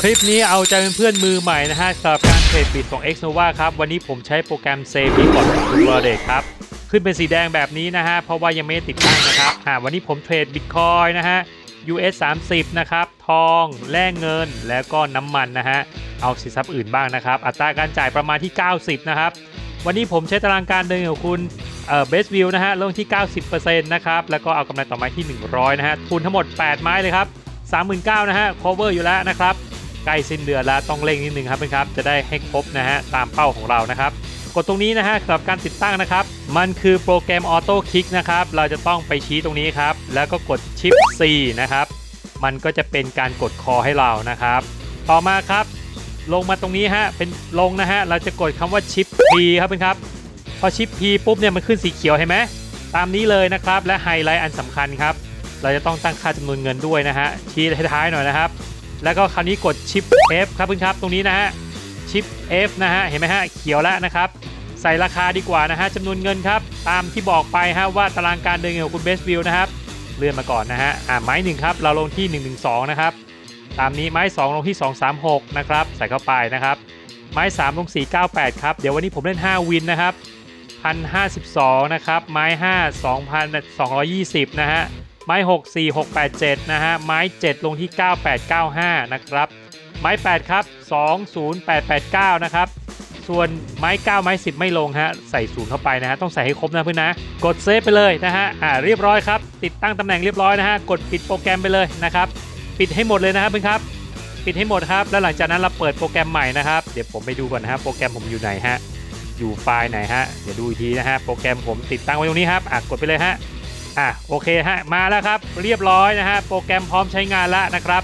คลิปนี้เอาใจเพื่อนมือใหม่นะฮะสำหรับการเทรดบิตของ x n o v a ครับ วันนี้ผมใช้โปรแกรมเซฟก่อนคุณวรเดชครับ ขึ้นเป็นสีแดงแบบนี้นะฮะ เพราะว่ายังไม่ติดตั้งนะครับอ่าวันนี้ผมเทรดบิตคอยนะฮะ US 30 นะครับ ทองแร่เงิน แล้วก็น้ำมันนะฮะ เอาสินทรัพย์อื่นบ้างนะครับ อัตราการจ่ายประมาณที่ 90 นะครับ วันนี้ผมใช้ตารางการเดินของคุณเอ่อ best view นะฮะลงที่ 90%นะครับ แล้วก็เอากำไรต่อไม้ที่ 100 นะฮะ ทุนทั้งหมด 8 ไม้เลยครับ 39,000นะฮะ cover อยู่แล้วนะครับ ใกล้สิ้นเดือนแล้วต้องเร่งนิดนึงครับเพื่อนครับจะได้ให้ครบนะฮะตามเป้าของเรานะครับกดตรงนี้นะฮะสำหรับการติดตั้งนะครับ มันคือโปรแกรมออโต้คลิกนะครับ เราจะต้องไปชี้ตรงนี้ครับ แล้วก็กดชิป C นะครับ มันก็จะเป็นการกดคอให้เรานะครับ ต่อมาครับ ลงมาตรงนี้ฮะ เป็นลงนะฮะ เราจะกดคำว่าชิป P ครับเพื่อนครับ พอชิป P ปุ๊บเนี่ยมันขึ้นสีเขียวเห็นไหม ตามนี้เลยนะครับ และไฮไลท์อันสำคัญครับ เราจะต้องตั้งค่าจำนวนเงินด้วยนะฮะ ชี้ท้ายๆหน่อยนะครับ แล้วก็คราวนี้กดชิป F ครับเพื่อนครับตรงนี้นะฮะชิป F นะฮะเห็นไหมฮะเขียวแล้วนะครับ ใส่ราคาดีกว่านะฮะจำนวนเงินครับ ตามที่บอกไปฮะว่าตารางการเดินเงินของคุณเบสวิวนะครับเลื่อนมาก่อนนะฮะอ่าไม้หนึ่งครับเราลงที่ 112 นะครับ ตามนี้ไม้ 2 ลงที่ 236 นะครับ ใส่เข้าไปนะครับ ไม้ 3 ลง 498 ครับ เดี๋ยววันนี้ผมเล่น 5 วินนะครับ1,052 นะครับ ไม้ 5 2,220 นะฮะ ไม้ 6 4 6 8 7 นะฮะ ไม้ 7 ลงที่ 9895 นะครับ ไม้ 8 ครับ 20889 นะครับ ส่วนไม้ 9 ไม้ 10 ไม่ลงฮะ ใส่ศูนย์เข้าไปนะฮะ ต้องใส่ให้ครบนะเพื่อนนะ กดเซฟไปเลยนะฮะ อ่า เรียบร้อยครับ ติดตั้งตำแหน่งเรียบร้อยนะฮะ กดปิดโปรแกรมไปเลยนะครับ ปิดให้หมดเลยนะครับเพื่อนครับ ปิดให้หมดครับ แล้วหลังจากนั้นเราเปิดโปรแกรมใหม่นะครับ เดี๋ยวผมไปดูก่อนนะฮะ โปรแกรมผมอยู่ไหนฮะ อยู่ไฟล์ไหนฮะ เดี๋ยวดูอีกทีนะฮะ โปรแกรมผมติดตั้งไว้ตรงนี้ครับ อะ กดไปเลยฮะ อะโอเคฮะมาแล้วครับ เรียบร้อยนะฮะโปรแกรมพร้อมใช้งานแล้วนะครับ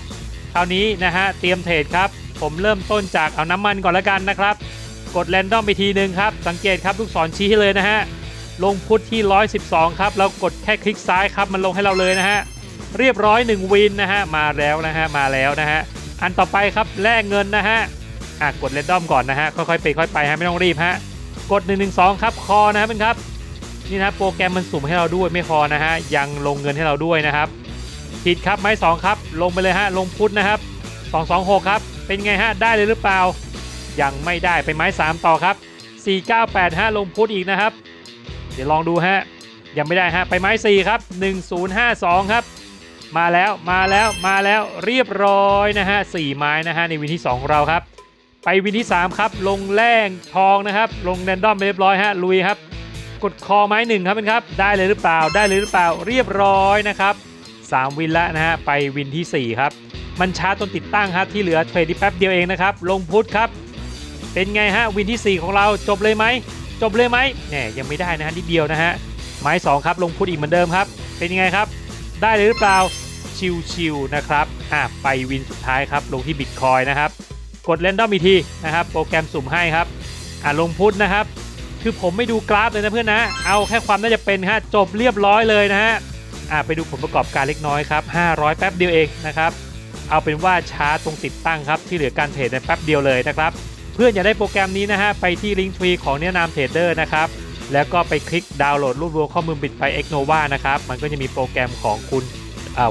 คราวนี้นะฮะเตรียมเทรดครับ ผมเริ่มต้นจากเอาน้ำมันก่อนแล้วกันนะครับ กดแรนดอมไปทีหนึ่งครับ สังเกตครับลูกศรชี้ให้เลยนะฮะลงพุทที่ 112 ครับเรากดแค่คลิกซ้ายครับมันลงให้เราเลยนะฮะเรียบร้อย 1 วินนะฮะมาแล้วนะฮะมาแล้วนะฮะอันต่อไปครับแลกเงินนะฮะอะกดแรนดอมก่อนนะฮะค่อยๆไปค่อยไปฮะไม่ต้องรีบฮะกด 112 ครับคอนะครับเป็นครับ นี่นะโปรแกรมมันสุ่มให้เราด้วยไม่พอนะฮะยังลงเงินให้เราด้วยนะครับ ผิดครับไม้2ครับ ลงไปเลยฮะลงพุทนะครับ226ครับ เป็นไงฮะได้เลยหรือเปล่า ยังไม่ได้ไปไม้3ต่อครับ4985ลงพุทอีกนะครับ เดี๋ยวลองดูฮะยังไม่ได้ฮะไปไม้4ครับ1052ครับ มาแล้วมาแล้วมาแล้วเรียบร้อยนะฮะ4ไม้นะฮะในวินที่2ของเราครับ ไปวินที่3ครับลงแร่งทองนะครับ ลงแรนดอมไปเรียบร้อยฮะลุยครับ กดคอไม้หนึ่งครับเป็นครับ ได้เลยหรือเปล่าได้เลยหรือเปล่าเรียบร้อยนะครับ 3 วินแล้วนะฮะไปวินที่ 4 ครับ มันช้าจนติดตั้งครับที่เหลือเทรดที่แป๊บเดียวเองนะครับ ลงพุทครับ เป็นไงฮะวินที่ 4 ของเราจบเลยไหมจบเลยไหมแหมยังไม่ได้นะฮะนิดเดียวนะฮะไม้2ครับลงพุทอีกเหมือนเดิมครับ เป็นยังไงครับ ได้เลยหรือเปล่าชิวๆนะครับอะไปวินสุดท้ายครับลงที่บิตคอยนะครับกดเรนดอมอีกทีนะครับ โปรแกรมสุ่มให้ครับอะลงพุทนะครับ คือผมไม่ดูกราฟเลยนะเพื่อนนะ เอาแค่ความน่าจะเป็นฮะจบเรียบร้อยเลยนะฮะอะไปดูผลประกอบการเล็กน้อยครับ 500 แป๊บเดียวเองนะครับ เอาเป็นว่าช้าตรงติดตั้งครับ ที่เหลือการเทรดในแป๊บเดียวเลยนะครับ เพื่อนอยากได้โปรแกรมนี้นะฮะไปที่ลิงก์ทรีของแนะนำเทรดเดอร์นะครับแล้วก็ไปคลิกดาวน์โหลดรวบรวมข้อมูลบิตไป e x n o v a นะครับ มันก็จะมีโปรแกรมของคุณ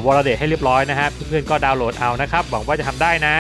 วอลเดตให้เรียบร้อยนะฮะเพื่อนๆก็ดาวน์โหลดเอานะครับ หวังว่าจะทำได้นะ